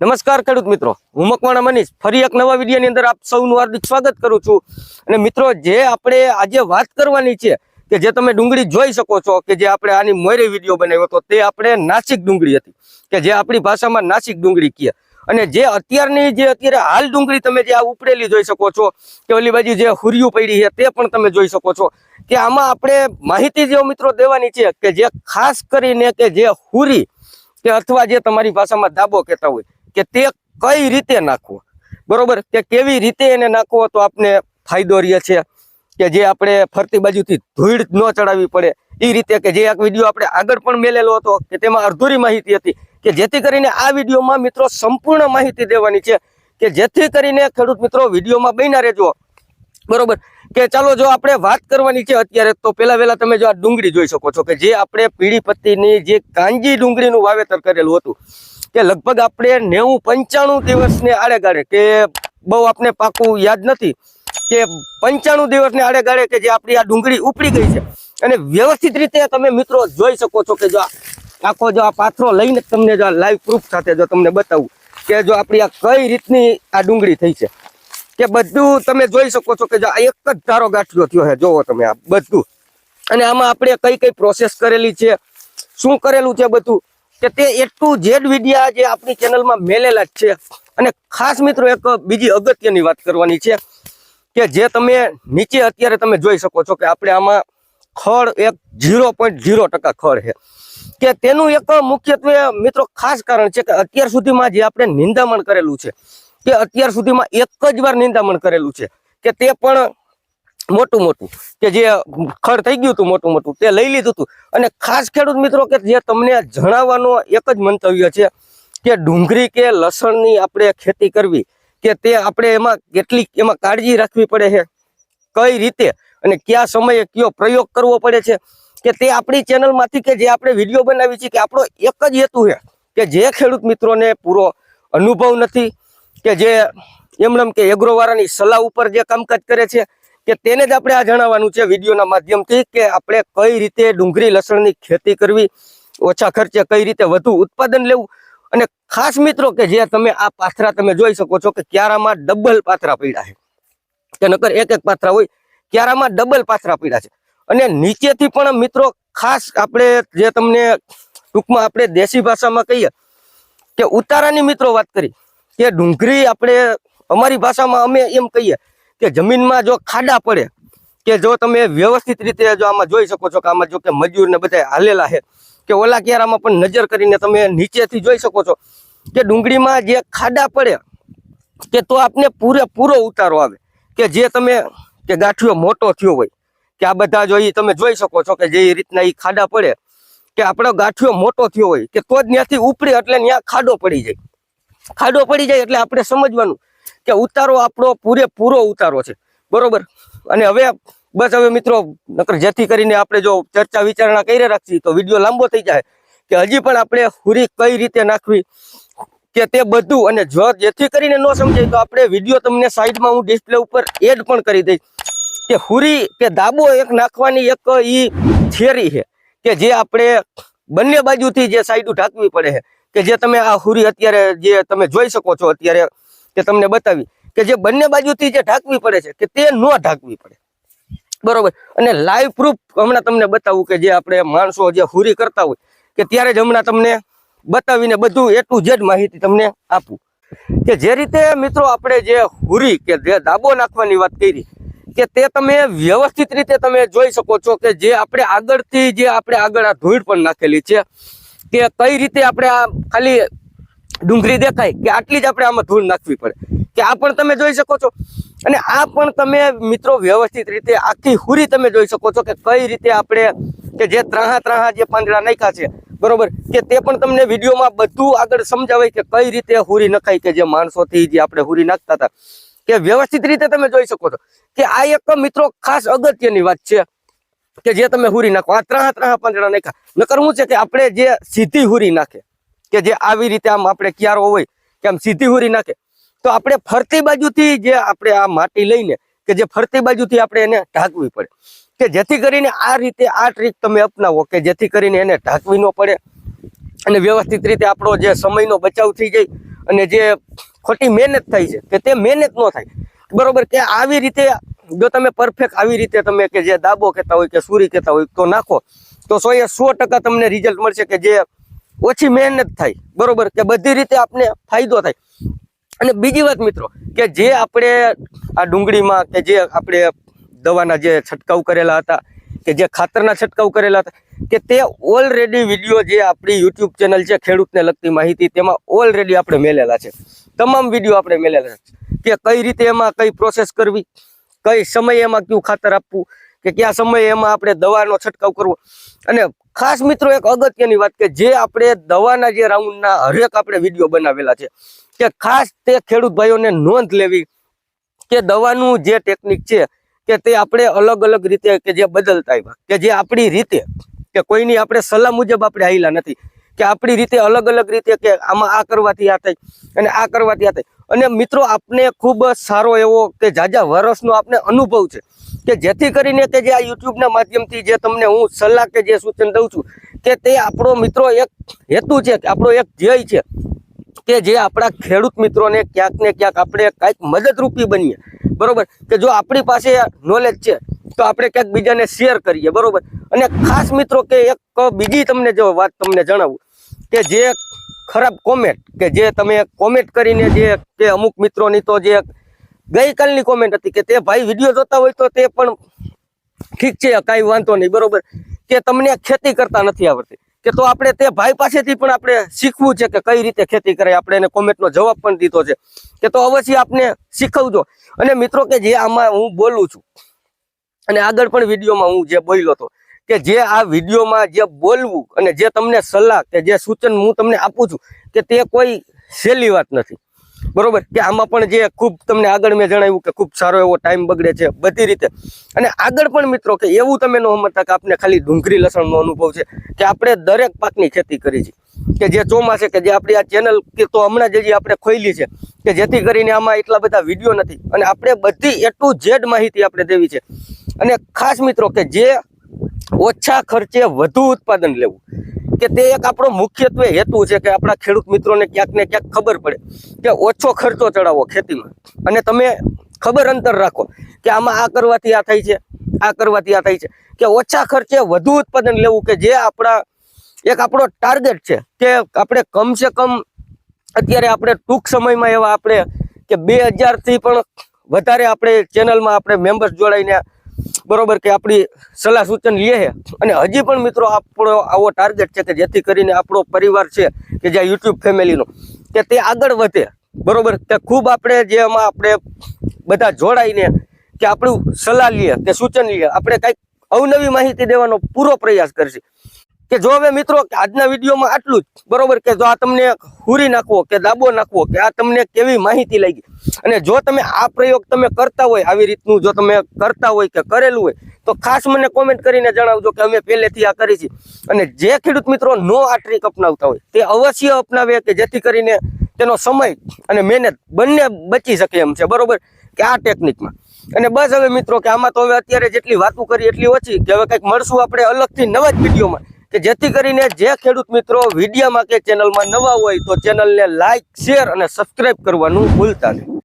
નમસ્કાર ખેડૂત મિત્રો. હું મકવાણા મનીષ. ફરી એક નવા વિડીયોની અંદર આપ સૌનું હાર્દિક સ્વાગત કરું છું. અને મિત્રો, જે આપણે આજે વાત કરવાની છે, કે જે તમે ડુંગળી જોઈ શકો છો, કે જે આપણે આની મોરે વીડિયો બનાવ્યો હતો, તે આપણે નાસિક ડુંગળી હતી, કે જે આપણી ભાષામાં નાસિક ડુંગળી કહે. અને જે અત્યારની જે અત્યારે હાલ ડુંગળી તમે જે આ ઉપડેલી જોઈ શકો છો, કે ઓલી બાજુ જે હુરિયું પડી છે, તે પણ તમે જોઈ શકો છો, કે આમાં આપણે માહિતી જેવો મિત્રો દેવાની છે, કે જે ખાસ કરીને કે જે હુરી, કે અથવા જે તમારી ભાષામાં દાબો કહેતા હોય કે તે કઈ રીતે નાખવો? બરોબર? કે કેવી રીતે એને નાખવો તો આપને ફાયદો રહે છે? કે જે આપણે ફરતી બાજુથી ધૂળ ન ચડાવવી પડે. એ રીતે કે જે એક વીડિયો આપણે આગળ પણ મેલેલો હતો, કે તેમાં અડધૂરી માહિતી હતી, કે જેથી કરીને આ વિડીયોમાં મિત્રો સંપૂર્ણ માહિતી દેવાની છે, કે જેથી કરીને ખેડૂત મિત્રો વિડીયોમાં બન્યા રહેજો. બરોબર? કે ચાલો જો આપણે વાત કરવાની છે અત્યારે, તો પેલા વેલા તમે જો આ ડુંગળી જોઈ શકો છો કે જે આપણે પીળી પત્તીની જે કાંજી ડુંગળીનું વાવેતર કરેલું હતું, કે લગભગ આપણે નેવું પંચાણું દિવસને આડેગાળે કે બહુ આપણે પાકું યાદ નથી, કે પંચાણું દિવસને આડેગાળે કે જે આપણી આ ડુંગળી ઉપડી ગઈ છે. અને વ્યવસ્થિત રીતે તમે મિત્રો જોઈ શકો છો કે જો આખો જો આ પાથરો લઈને તમને જો આ લાઈવ પ્રૂફ સાથે જો તમને બતાવું કે જો આપણી આ કઈ રીતની આ ડુંગળી થઈ છે. કે બધું તમે જોઈ શકો છો કે એક જ ધારો ગાંઠિયો થયો છે, જોવો તમે આ બધું. અને આમાં આપણે કઈ કઈ પ્રોસેસ કરેલી છે, શું કરેલું છે બધું, કે તે એટલું જેડ વિડિયા જે આપણી ચેનલમાં મેલેલા જ છે. અને ખાસ મિત્રો એક બીજી અગત્યની વાત કરવાની છે, કે જે તમે નીચે અત્યારે તમે જોઈ શકો છો કે આપણે આમાં ખડ એક ઝીરો પોઈન્ટ ઝીરો ટકા ખડ છે. કે તેનું એક મુખ્યત્વે મિત્રો ખાસ કારણ છે કે અત્યાર સુધીમાં જે આપણે નિંદામણ કરેલું છે કે અત્યાર સુધીમાં એક જ વાર નિંદામણ કરેલું છે કે તે પણ મોટું મોટું કે જે ખડ થઈ ગયું હતું મોટું મોટું તે લઈ લીધું હતું. અને ખાસ ખેડૂત મિત્રો કે જે તમને જણાવવાનો એક જ મંતવ્ય છે કે ડુંગળી કે લસણની આપણે ખેતી કરવી કે તે આપણે એમાં કેટલી એમાં કાળજી રાખવી પડે છે? કઈ રીતે અને કયા સમયે કયો પ્રયોગ કરવો પડે છે? કે તે આપણી ચેનલમાંથી કે જે આપણે વીડિયો બનાવી છીએ કે આપણો એક જ હેતુ છે કે જે ખેડૂત મિત્રોને પૂરો અનુભવ નથી કે જે એમનેમ કે એગ્રોવાળાની સલાહ ઉપર જે કામકાજ કરે છે, કે તેને જ આપણે આ જણાવવાનું છે વિડીયોના માધ્યમથી કે આપણે કઈ રીતે ડુંગળી લસણની ખેતી કરવી, ઓછા ખર્ચે કઈ રીતે વધુ ઉત્પાદન લેવું અને ખાસ મિત્રો કે જે તમે આ પાથરા તમે જોઈ શકો છો કે ક્યારામાં ડબલ પાથરા પીડા છે. કે નકર એક એક પાથરા હોય ક્યારામાં ડબલ પાથરા પીડા છે. અને નીચેથી પણ મિત્રો ખાસ આપણે જે તમને ટૂંકમાં આપણે દેશી ભાષામાં કહીએ કે ઉતારાની મિત્રો વાત કરી કે ડુંગળી આપણે અમારી ભાષામાં અમે એમ કહીએ કે જમીનમાં જો ખાડા પડે, કે જો તમે વ્યવસ્થિત રીતે જો આમાં જોઈ શકો છો કે આમાં જો કે મજૂરને બધા હાલેલા છે, કે ઓલા ક્યારામાં પણ નજર કરીને તમે નીચેથી જોઈ શકો છો કે ડુંગળીમાં જે ખાડા પડે, કે તો આપને પૂરેપૂરો ઉતારો આવે, કે જે તમે, કે ગાંઠિયો મોટો થયો હોય, કે આ બધા જો એ તમે જોઈ શકો છો કે જે રીતના એ ખાડા પડે, કે આપણો ગાંઠિયો મોટો થયો હોય, કે તો જ ત્યાંથી ઉપડી એટલે ત્યાં ખાડો પડી જાય. ખાડો પડી જાય એટલે આપણે સમજવાનું કે ઉતારો આપણો પૂરેપૂરો ઉતારો છે. બરોબર? અને હવે બસ હવે મિત્રો, નકર જેથી કરીને આપણે જો ચર્ચા વિચારણા કરી રાખીએ, તો વીડિયો લાંબો થઈ જાય કે હજી પણ આપણે હુરી કઈ રીતે નાખવી કે તે બધું અને જો જેથી કરીને ન સમજાય તો આપણે વીડિયો તમને સાઈડમાં હું ડિસ્પ્લે ઉપર એડ પણ કરી દઈશ. કે હુરી કે દાબો એક નાખવાની એક ઈ થિયરી છે કે જે આપણે બંને બાજુથી જે સાઈડ ઢાંકવી પડે છે. કે જે તમે આ હુરી અત્યારે જે તમે જોઈ શકો છો અત્યારે કે તમને બતાવી, કે જે બંને બાજુથી જે ઢાંકવી પડે છે, કે તે ન ઢાંકવી પડે. બરોબર? અને લાઈવ પ્રૂફ હમણાં તમને બતાવું કે જે આપણે માણસો જે હુરી કરતા હોય, કે ત્યારે જ હમણાં તમને બતાવીને બધું એટલું ઝેડ માહિતી તમને આપું. કે જે રીતે મિત્રો આપણે જે હુરી, કે જે દાબો નાખવાની વાત કરી, કે તે તમે વ્યવસ્થિત રીતે તમે જોઈ શકો છો કે જે આપણે આગળથી જે આપણે આગળ આ ધૂળ પણ નાખેલી છે કે કઈ રીતે આપણે આ ખાલી ડુંગળી દેખાય કે આટલી જ આપણે આમાં ધૂળ નાખવી પડે? કે આ પણ તમે જોઈ શકો છો. અને આ પણ તમે મિત્રો વ્યવસ્થિત રીતે આખી હુરી તમે જોઈ શકો છો કે કઈ રીતે આપણે કે જે ત્રાહા ત્રાહા જે પાંદડા નાખ્યા છે, બરોબર? કે તે પણ તમને વિડીયોમાં બધું આગળ સમજાવાય કે કઈ રીતે હુરી નખાય કે જે માણસોથી જે આપણે હુરી નાખતા હતા. કે વ્યવસ્થિત રીતે તમે જોઈ શકો છો. કે આ એક મિત્રો ખાસ અગત્યની વાત છે. કે જે તમે હુરી નાખો. આ ત્રાહા ત્રાહા પાંદડા નાખ્યા. નકર શું છે કે આપણે જે સીધી હુરી નાખે, કે જે આવી રીતે આમ આપણે ક્યારો હોય, કે આમ સીધી હુરી નાખે, તો આપણે ફરતી બાજુથી જે આપણે આ માટી લઈને, કે જે ફરતી બાજુથી આપણે એને ઢાંકવી પડે. કે જેથી કરીને આ રીતે આ ટ્રીક તમે અપનાવો, કે જેથી કરીને એને ઢાંકવી ન પડે. અને વ્યવસ્થિત રીતે આપણો જે સમયનો બચાવ થઈ જાય, અને જે ખોટી મહેનત થાય છે, કે તે મહેનત ન થાય. બરોબર કે આવી રીતે જો તમે પરફેક્ટ આવી રીતે તમે કે જે દાબો કહેતા હોય કે સુરી કહેતા હોય તો નાખો. તો સો એ સો ટકા તમને રિઝલ્ટ મળશે કે જે ઓછી મહેનત થાય. બરોબર? કે બધી રીતે આપને ફાયદો થાય. અને બીજી વાત મિત્રો, કે જે આપણે આ ડુંગળીમાં કે જે આપણે દવાના જે છંટકાવ કરેલા હતા, કે જે ખાતરના છંટકાવ કરેલા હતા, કે તે ઓલરેડી વીડિયો જે આપણી યુટ્યુબ ચેનલ છે ખેડૂતને લગતી માહિતી, તેમાં ઓલરેડી આપણે મેલેલા છે. તમામ વીડિયો આપણે મેલેલા છે. કે કઈ રીતે એમાં કઈ પ્રોસેસ કરવી? કઈ સમયે એમાં કયું ખાતર આપવું કે કયા સમયે એમાં આપણે દવાનો છંટકાવ કરવો? અને ખાસ મિત્રો એક અગત્યની વાત કે જે આપણે દવાના જે રાઉન્ડના હરેક આપણે વીડિયો બનાવેલા છે, કે ખાસ તે ખેડૂત ભાઈઓને નોંધ લેવી કે દવાનું જે ટેકનિક છે, કે તે આપણે અલગ અલગ રીતે કે જે બદલતા આવ્યા, કે જે આપણી રીતે, કે કોઈની આપણે સલાહ મુજબ આપણે આવેલા નથી, કે આપણી રીતે અલગ અલગ રીતે કે આમાં આ કરવાથી આ થાય અને આ કરવાથી આ થાય. અને મિત્રો, આપને ખૂબ સારો એવો કે જાજા વર્ષનો આપને અનુભવ છે કે જેથી કરીને કે જે આ યુટ્યુબના માધ્યમથી જે તમને હું સલાહ કે જે સૂચન દઉં છું કે તે આપણો મિત્રો એક હેતુ છે આપણો એક ધ્યેય છે કે જે આપણા ખેડૂત મિત્રોને ક્યાંક ને ક્યાંક આપણે કાંઈક મદદરૂપી બનીએ. બરોબર? કે જો આપણી પાસે નોલેજ છે, તો આપણે ક્યાંક બીજાને શેર કરીએ. બરોબર? અને ખાસ મિત્રો કે એક બીજી તમને જો વાત તમને જણાવું કે જે ખરાબ કોમેન્ટ કે જે તમે કોમેન્ટ કરીને જે કે અમુક મિત્રોની તો જે ગઈકાલની કોમેન્ટ હતી કે તે ભાઈ વીડિયો જોતા હોય તો તે પણ ઠીક છે, કાંઈ વાંધો નહીં, બરોબર. કે તમને ખેતી કરતા નથી આવડતી. કે તો આપણે તે ભાઈ પાસેથી પણ આપણે શીખવું છે કે કઈ રીતે ખેતી કરે. આપણે એને કોમેન્ટનો જવાબ પણ દીધો છે. કે તો અવશ્ય આપને શીખવજો. અને મિત્રો કે જે આમાં હું બોલું છું, અને આગળ પણ વિડીયોમાં હું જે બોલ્યો હતો કે જે આ વિડીયોમાં જે બોલવું અને જે તમને સલાહ કે જે સૂચન હું તમને આપું છું કે તે કોઈ સહેલી વાત નથી. બરોબર? કે આમાં પણ જે ખૂબ તમને આગળ મેં જણાવ્યું કે ખૂબ સારો એવો ટાઈમ બગડે છે બધી રીતે. અને આગળ પણ મિત્રો કે એવું તમે ન સમજતા કે આપણે ખાલી ડુંગળી લસણનો અનુભવ છે કે આપણે દરેક પાકની ખેતી કરી છે. કે જે ચોમાસે કે જે આપણી આ ચેનલ કે તો હમણાં જે આપણે ખોલી છે કે જેથી કરીને આમાં એટલા બધા વીડિયો નથી. અને આપણે બધી એ ટુ ઝેડ માહિતી આપણે દેવી છે. અને ખાસ મિત્રો કે જે ઓછા ખર્ચે વધુ ઉત્પાદન લેવું. કે તે એક આપણો મુખ્યત્વે હેતુ છે કે આપણા ખેડૂત મિત્રોને ક્યાંક ને ક્યાંક ખબર પડે કે ઓછો ખર્ચો ચડાવો ખેતીમાં. અને તમે ખબર અંતર રાખો કે આમાં આ કરવાથી આ થાય છે, આ કરવાથી આ થાય છે. કે ઓછા ખર્ચે વધુ ઉત્પાદન લેવું કે જે આપણા એક આપણો ટાર્ગેટ છે કે આપણે કમસે કમ અત્યારે આપણે ટૂંક સમયમાં એવા આપણે કે બે હજારથી પણ વધારે આપણે ચેનલમાં આપણે મેમ્બર્સ જોડાઈને બરોબર કે આપણી સલાહ સૂચન લે છે. અને હજી પણ મિત્રો આપણો આવો ટાર્ગેટ છે કે જેથી કરીને આપણો પરિવાર છે કે જે યુટ્યુબ ફેમિલીનો કે તે આગળ વધે. બરોબર? કે ખૂબ આપણે જે એમાં આપણે બધા જોડાઈને કે આપણું સલાહ લઈએ કે સૂચન લઈએ આપણે કંઈક અવનવી માહિતી દેવાનો પૂરો પ્રયાસ કરશે. કે જો હવે મિત્રો આજના વિડીયોમાં આટલું જ, બરોબર? કે જો આ તમને હુરી નાખવો, કે દાબો નાખવો, કે આ તમને કેવી માહિતી લાગી? અને જો તમે આ પ્રયોગ તમે કરતા હોય, આવી રીતનું જો તમે કરતા હોય કે કરેલું હોય, તો ખાસ મને કોમેન્ટ કરીને જણાવજો કે અમે પહેલેથી આ કરી છે અને જે ખેડૂત મિત્રો નો આ ટ્રીક અપનાવતા હોય, તે અવશ્ય અપનાવે કે જેથી કરીને તેનો સમય અને મહેનત બંને બચી શકે એમ છે, બરોબર? કે આ ટેકનિકમાં અને બસ હવે મિત્રો, કે આમાં તો હવે અત્યારે જેટલી વાતો કરી એટલી ઓછી, કે હવે કંઈક મળશું આપણે અલગથી નવા જ વિડીયોમાં. કે જેથી કરીને જે ખેડૂત મિત્રો વિડીયામાં કે ચેનલમાં નવા હોય તો ચેનલને લાઇક શેર અને સબસ્ક્રાઈબ કરવાનું ભૂલતા નહીં.